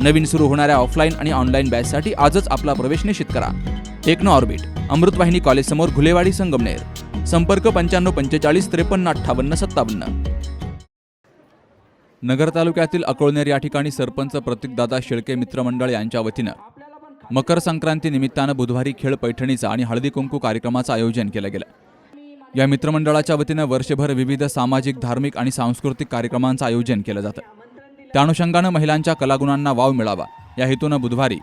नवीन सुरू होणाऱ्या ऑफलाईन आणि ऑनलाईन बॅचसाठी आजच आपला प्रवेश निश्चित करा. टेक्नो ऑर्बिट अमृतवाहिनी कॉलेजसमोर घुलेवाडी संगमनेर. संपर्क पंच्याण्णव पंचेचाळीस त्रेपन्न अठ्ठावन्न सत्तावन्न. नगर तालुक्यातील अकोळनेर या ठिकाणी सरपंच प्रतीकदादा शेळके मित्रमंडळ यांच्या वतीनं मकर संक्रांती निमित्तानं बुधवारी खेळ पैठणीचा आणि हळदी कुंकू कार्यक्रमाचं आयोजन केलं गेलं. या मित्रमंडळाच्या वतीनं वर्षभर विविध सामाजिक धार्मिक आणि सांस्कृतिक कार्यक्रमांचं आयोजन केलं जातं. त्या अनुषंगानं महिलांच्या कलागुणांना वाव मिळावा या हेतूनं बुधवारी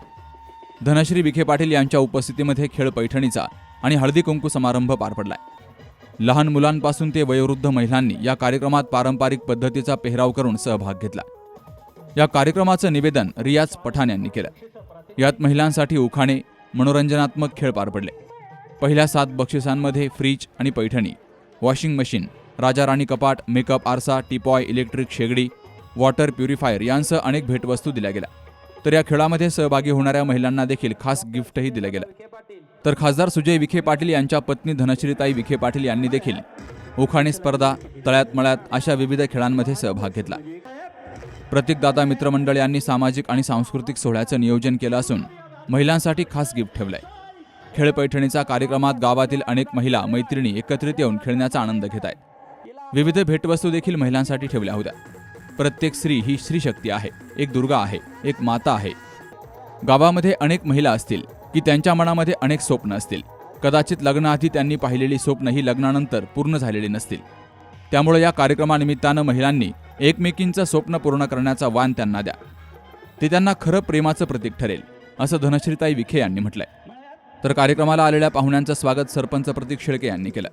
धनश्री विखे पाटील यांच्या उपस्थितीमध्ये खेळ पैठणीचा आणि हळदी कुंकू समारंभ पार पडलाय. लहान मुलांपासून ते वयोवृद्ध महिलांनी या कार्यक्रमात पारंपरिक पद्धतीचा पेहराव करून सहभाग घेतला. या कार्यक्रमाचं निवेदन रियाज पठाण यांनी केलं. यात महिलांसाठी उखाणे मनोरंजनात्मक खेळ पार पडले. पहिल्या सात बक्षिसांमध्ये फ्रीज आणि पैठणी वॉशिंग मशीन राजा राणी कपाट मेकअप आरसा टिपॉय इलेक्ट्रिक शेगडी वॉटर प्युरिफायर यांसह अनेक भेटवस्तू दिल्या गेल्या. तर या खेळामध्ये सहभागी होणाऱ्या महिलांना देखील खास गिफ्टही दिलं गेलं तर खासदार सुजय विखे पाटील यांच्या पत्नी धनश्रीताई विखे पाटील यांनी देखील उखाणी स्पर्धा तळ्यात मळ्यात अशा विविध खेळांमध्ये सहभाग घेतला. प्रतीकदादा मित्रमंडळ यांनी सामाजिक आणि सांस्कृतिक सोहळ्याचं नियोजन केलं असून महिलांसाठी खास गिफ्ट ठेवलंय. खेळ पैठणीचा कार्यक्रमात गावातील अनेक महिला मैत्रिणी एकत्रित येऊन खेळण्याचा आनंद घेत आहेत विविध भेटवस्तू देखील महिलांसाठी ठेवल्या होत्या. प्रत्येक स्त्री ही स्त्रीशक्ती आहे एक दुर्गा आहे एक माता आहे. गावामध्ये अनेक महिला असतील की त्यांच्या मनामध्ये अनेक स्वप्न असतील. कदाचित लग्नाआधी त्यांनी पाहिलेली स्वप्न ही लग्नानंतर पूर्ण झालेली नसतील. त्यामुळे या कार्यक्रमानिमित्तानं महिलांनी एकमेकींचं स्वप्न पूर्ण करण्याचा वाण त्यांना द्या. ते त्यांना खरं प्रेमाचं प्रतीक ठरेल असं धनश्रीताई विखे यांनी म्हटलंय. तर कार्यक्रमाला आलेल्या पाहुण्यांचं स्वागत सरपंच प्रतीक शेळके यांनी केलं.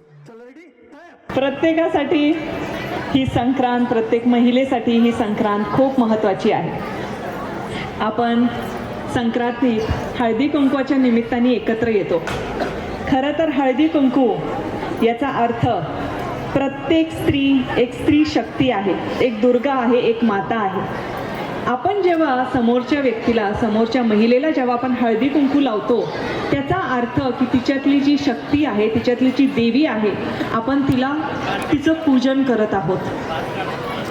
प्रत्येकासाठी ही संक्रांत प्रत्येक महिलेसाठी ही संक्रांत खूप महत्त्वाची आहे. आपण संक्रांतीत हळदी कुंकवाच्या निमित्ताने एकत्र येतो. खरं तर हळदी कुंकू याचा अर्थ प्रत्येक स्त्री एक स्त्री शक्ती आहे एक दुर्गा आहे एक माता आहे. आपण जेव्हा समोरच्या व्यक्तीला समोरच्या महिलेला जेव्हा आपण हळदी कुंकू लावतो त्याचा अर्थ की तिच्यातली जी शक्ती आहे तिच्यातली जी देवी आहे आपण तिला तिचं पूजन करत आहोत.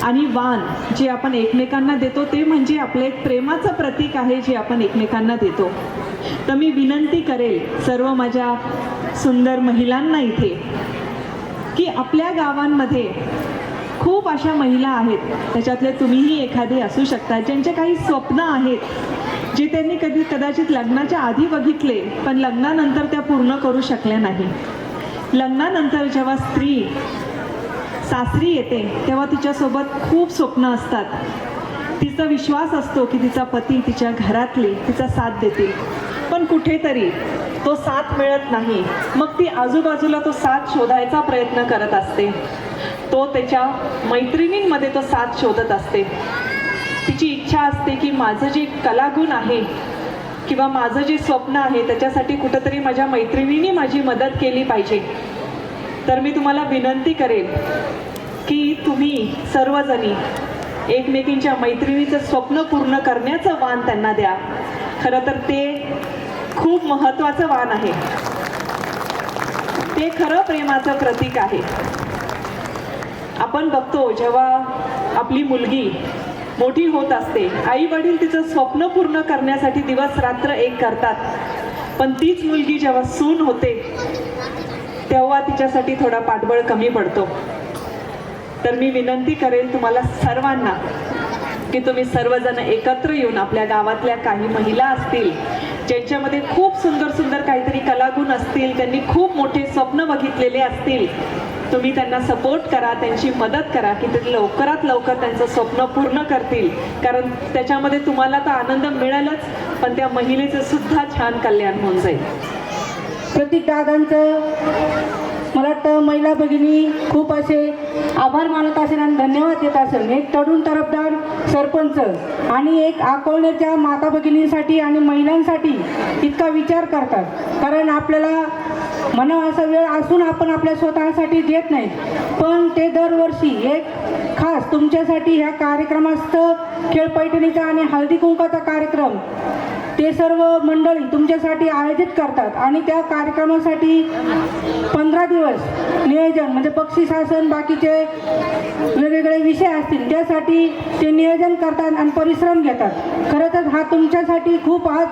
आणि वाण जे आपण एकमेकांना देतो ते म्हणजे आपलं एक प्रेमाचं प्रतीक आहे जे आपण एकमेकांना देतो. तर मी विनंती करेल सर्व माझ्या सुंदर महिलांना इथे की आपल्या गावांमध्ये खूप अशा महिला आहेत त्याच्यातले तुम्हीही एखादी असू शकता ज्यांचे काही स्वप्न आहेत जे त्यांनी कधी कदाचित लग्नाच्या आधी बघितले पण लग्नानंतर त्या पूर्ण करू शकल्या नाही. लग्नानंतर जेव्हा स्त्री सासरी येते तेव्हा तिच्यासोबत खूप स्वप्न असतात. तिचा विश्वास असतो की तिचा पती तिच्या घरातले तिचा साथ देतील. पण कुठेतरी तो साथ मिळत नाही. मग ती आजूबाजूला तो साथ शोधायचा प्रयत्न करत असते. तो त्याच्या मैत्रिणींमध्ये तो साथ शोधत असते. तिची इच्छा असते की माझं जे कलागुण आहे किंवा माझं जे स्वप्न आहे त्याच्यासाठी कुठंतरी माझ्या मैत्रिणींनी माझी मदत केली पाहिजे. तर मी तुम्हाला विनंती करेन की तुम्ही सर्वजणी एकमेकींच्या मैत्रिणीचं स्वप्न पूर्ण करण्याचं वाण त्यांना द्या. खरं तर ते खूप महत्त्वाचं वाण आहे. ते खरं प्रेमाचं प्रतीक आहे. आपण बघतो जेव्हा आपली मुलगी मोठी होत असते आई वडील तिचं स्वप्न पूर्ण करण्यासाठी दिवस रात्र एक करतात. पण तीच मुलगी जेव्हा सून होते तेव्हा तिच्यासाठी थोडा पाठबळ कमी पडतो. तर मी विनंती करेन तुम्हाला सर्वांना की तुम्ही सर्वजण एकत्र येऊन आपल्या गावातल्या काही महिला असतील ज्यांच्यामध्ये खूप सुंदर सुंदर काहीतरी कलागुण असतील त्यांनी खूप मोठे स्वप्न बघितलेले असतील तुम्ही त्यांना सपोर्ट करा त्यांची मदत करा की ते लवकरात लवकर त्यांचं स्वप्न पूर्ण करतील. कारण त्याच्यामध्ये तुम्हाला तर आनंद मिळेलच पण त्या महिलेचं सुद्धा छान कल्याण होऊन जाईल. प्रतीक दादांचं मला वाटतं महिला भगिनी खूप असे आभार मानत असेल आणि धन्यवाद देत असेल. एक तरुण तरफदार सरपंच आणि एक अकोल्याच्या माता भगिनींसाठी आणि महिलांसाठी इतका विचार करतात. कारण आपल्याला म्हणा असा वेळ असून आपण आपल्या स्वतःसाठी देत नाही. पण ते दरवर्षी एक खास तुमच्यासाठी ह्या कार्यक्रमास्त खेळ पैठणीचा आणि हळदी कुंकाचा कार्यक्रम ते सर्व मंडळी तुमच्यासाठी आयोजित करतात. आणि त्या कार्यक्रमासाठी पंधरा दिवस नियोजन म्हणजे बक्षीसासन बाकीचे वेगवेगळे विषय असतील त्यासाठी ते नियोजन करतात आणि परिश्रम घेतात. खरं तर हा तुमच्यासाठी खूप आज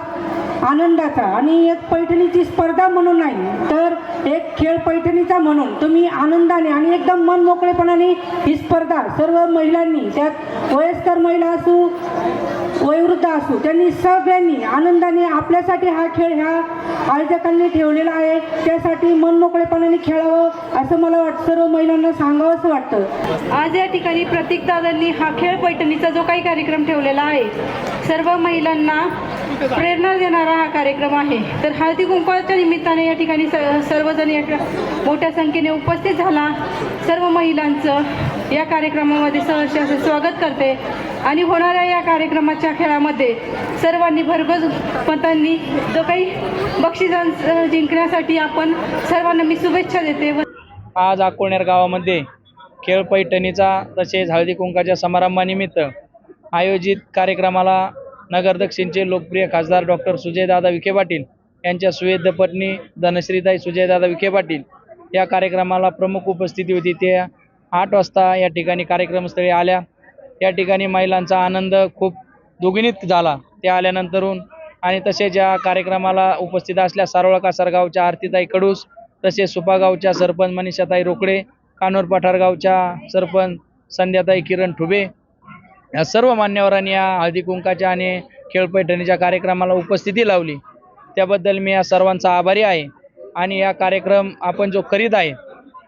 आनंदाचा आणि एक पैठणीची स्पर्धा म्हणून नाही तर एक खेळ पैठणीचा म्हणून तुम्ही आनंदाने आणि एकदम मन मोकळेपणाने ही स्पर्धा सर्व महिलांनी त्यात वयस्कर महिला असू वयोवृद्ध असू त्यांनी सगळ्यांनी आनंदाने आपल्यासाठी हा खेळ ह्या आयोजकांनी ठेवलेला आहे. त्यासाठी मन मोकळेपणाने खेळावं असं मला वाटतं सर्व महिलांना सांगावं असं वाटतं. आज या ठिकाणी प्रतीक दादांनी हा खेळ पैठणीचा जो काही कार्यक्रम ठेवलेला आहे सर्व महिलांना प्रेरणा देणारा हा कार्यक्रम आहे. तर हळदी कुंकवाच्या निमित्ताने या ठिकाणी स सर्वजण या मोठ्या संख्येने उपस्थित झाला. सर्व महिलांचं या कार्यक्रमामध्ये सहर्ष असे स्वागत करते. आणि होणाऱ्या या कार्यक्रमाच्या खेळामध्ये सर्वांनी भरघोस मतांनी जो काही बक्षिसां जिंकण्यासाठी आपण सर्वांना मी शुभेच्छा देते व आज अकोणेर गावामध्ये खेळ पैठणीचा तसेच हळदी कुंकाच्या समारंभानिमित्त आयोजित कार्यक्रमाला नगर दक्षिणचे लोकप्रिय खासदार डॉक्टर सुजयदादा विखे पाटील यांच्या सुवेद्य पत्नी धनश्रीताई सुजयदादा विखे पाटील या कार्यक्रमाला प्रमुख उपस्थिती होती. ते आठ वाजता या ठिकाणी कार्यक्रमस्थळी आल्या. या ठिकाणी महिलांचा आनंद खूप दुगिणीत झाला. त्या आल्यानंतरून आणि तसेच या कार्यक्रमाला उपस्थित असल्या सारोळा कासारगावच्या आरतीताई कडूस तसेच सुपागावच्या सरपंच मनीषाताई रोकडे कानोर पठारगावच्या सरपंच संध्याताई किरण ठुबे या सर्व मान्यवरांनी या हळदी कुंकाच्या आणि खेळपैठणीच्या कार्यक्रमाला उपस्थिती लावली. त्याबद्दल मी या सर्वांचा आभारी आहे आणि या कार्यक्रम आपण जो करीत आहे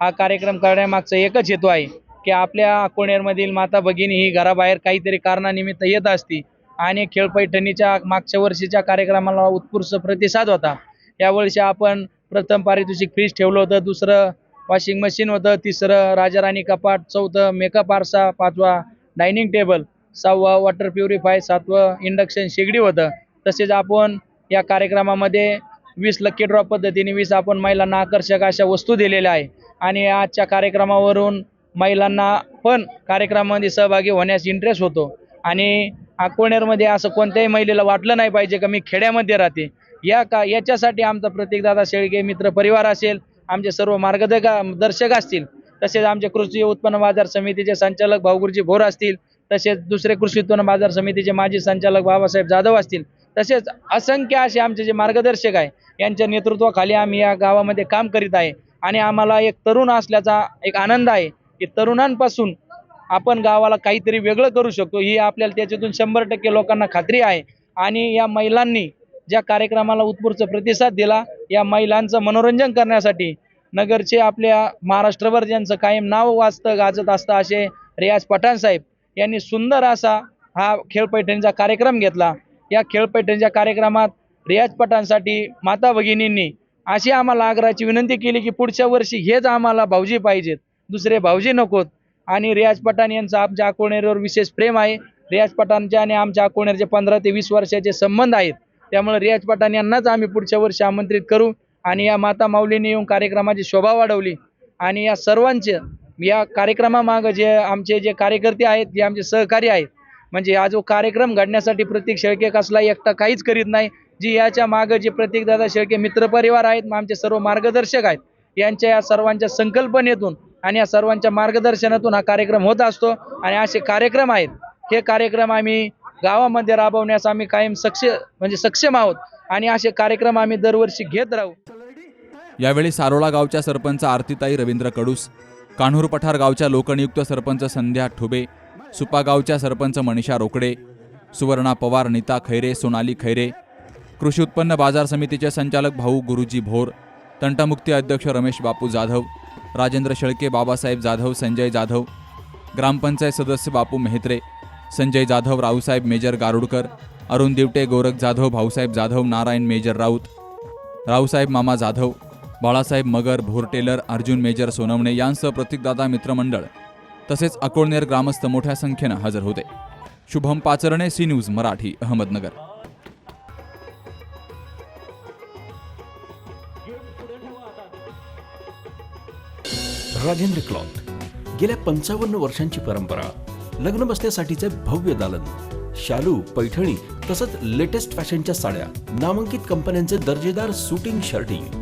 हा कार्यक्रम करण्यामागचा एकच हेतू आहे की आपल्या अकोणेरमधील माता भगिनी ही घराबाहेर काहीतरी कारणानिमित्त येत असती आणि खेळपैठणीच्या मागच्या वर्षीच्या कार्यक्रमाला उत्कृष्ट प्रतिसाद होता. यावर्षी आपण प्रथम पारितोषिक फ्रीज ठेवलं होतं दुसरं वॉशिंग मशीन होतं तिसरं राजाराणी कपाट चौथं मेकअप आरसा पाचवा डायनिंग टेबल सहावं वॉटर प्युरिफाय सातवं इंडक्शन शेगडी होतं. तसेच आपण या कार्यक्रमामध्ये वीस लक्की ड्रॉप पद्धतीने वीस आपण महिलांना आकर्षक अशा वस्तू दिलेल्या आहे. आणि आजच्या कार्यक्रमावरून महिलांना पण कार्यक्रमामध्ये सहभागी होण्यास इंटरेस्ट होतो. आणि अकोणेरमध्ये असं कोणत्याही महिलेला वाटलं नाही पाहिजे का मी खेड्यामध्ये राहते. या का याच्यासाठी आमचा प्रतीकदादा शेळके मित्र परिवार असेल आमचे सर्व मार्गदर्शक दर्शक असतील तसेच आमचे कृषी उत्पन्न बाजार समितीचे संचालक भाऊगुरुजी भोर असतील तसेच दुसरे कृषी उत्पन्न बाजार समितीचे माजी संचालक बाबासाहेब जाधव असतील तसेच असंख्य असे आमचे जे मार्गदर्शक आहे यांच्या नेतृत्वाखाली आम्ही या गावामध्ये काम करीत आहे. आणि आम्हाला एक तरुण असल्याचा एक आनंद आहे की तरुणांपासून आपण गावाला काहीतरी वेगळं करू शकतो ही आपल्याला त्याच्यातून शंभर टक्के लोकांना खात्री आहे. आणि या महिलांनी ज्या कार्यक्रमाला उत्स्फूर्त प्रतिसाद दिला या महिलांचं मनोरंजन करण्यासाठी नगरचे आपल्या महाराष्ट्रभर ज्यांचं कायम नाव वाचतं गाजत असतं असे रियाज पठाण साहेब यांनी सुंदर असा हा खेळपैठणीचा कार्यक्रम घेतला. या खेळपैठणीच्या कार्यक्रमात रियाज पठाणसाठी माता भगिनींनी अशी आम्हाला आग्रहाची विनंती केली की पुढच्या वर्षी हेच आम्हाला भाऊजी पाहिजेत. दुसरे भाऊजी नकोत. आणि रियाज पठाण यांचं आमच्या अकोणेरवर विशेष प्रेम आहे. रियाज पठाणचे आणि आमच्या अकोणेरचे पंधरा ते वीस वर्षाचे संबंध आहेत. त्यामुळे रियाज पठाण यांनाच आम्ही पुढच्या वर्षी आमंत्रित करू. आणि या माता माऊलीने येऊन कार्यक्रमाची शोभा वाढवली. आणि या सर्वांचे या कार्यक्रमामागं जे आमचे जे कार्यकर्ते आहेत जे आमचे सहकारी आहेत म्हणजे हा जो कार्यक्रम घडण्यासाठी प्रत्येक शेळके कसला एकटा काहीच करीत नाही जी याच्या मागं जे प्रत्येकदादा शेळके मित्रपरिवार आहेत मग आमचे सर्व मार्गदर्शक आहेत यांच्या या सर्वांच्या संकल्पनेतून आणि या सर्वांच्या मार्गदर्शनातून हा कार्यक्रम होत असतो. आणि असे कार्यक्रम आहेत हे कार्यक्रम आम्ही गावामध्ये राबवण्यास आम्ही कायम सक्ष म्हणजे सक्षम आहोत. आणि असे कार्यक्रम आम्ही दरवर्षी घेत राहू. यावेळी सारोळा गावच्या सरपंच आरतीताई रवींद्र कडूस कान्हूर पठार गावच्या लोकनियुक्त सरपंच संध्या ठुबे सुपा गावच्या सरपंच मनीषा रोकडे सुवर्णा पवार नीता खैरे सोनाली खैरे कृषी उत्पन्न बाजार समितीचे संचालक भाऊ गुरुजी भोर तंटामुक्ती अध्यक्ष रमेश बापू जाधव राजेंद्र शेळके बाबासाहेब जाधव संजय जाधव ग्रामपंचायत सदस्य Bapu Mehatre Sanjay Jadhav Raosaheb major Garudkar Arun Divte Gorakh Jadhav Bhausaheb Jadhav Narayan major Raut Raosaheb Mama Jadhav Balasaheb Magar Bhor tailor Arjun major Sonawane यांसह प्रतीकदादा मित्रमंडळ तसेच अकोळनेर ग्रामस्थ मोठ्या संख्येनं हजर होते. Shubham Pacharne C news Marathi Ahmednagar. Rajendra cloth गेल्या पंचावन्न वर्षांची परंपरा लग्न बसण्यासाठीचे भव्य दालन शालू पैठणी तसंच लेटेस्ट फॅशनच्या साड्या नामांकित कंपन्यांचे दर्जेदार सुटिंग शर्टिंग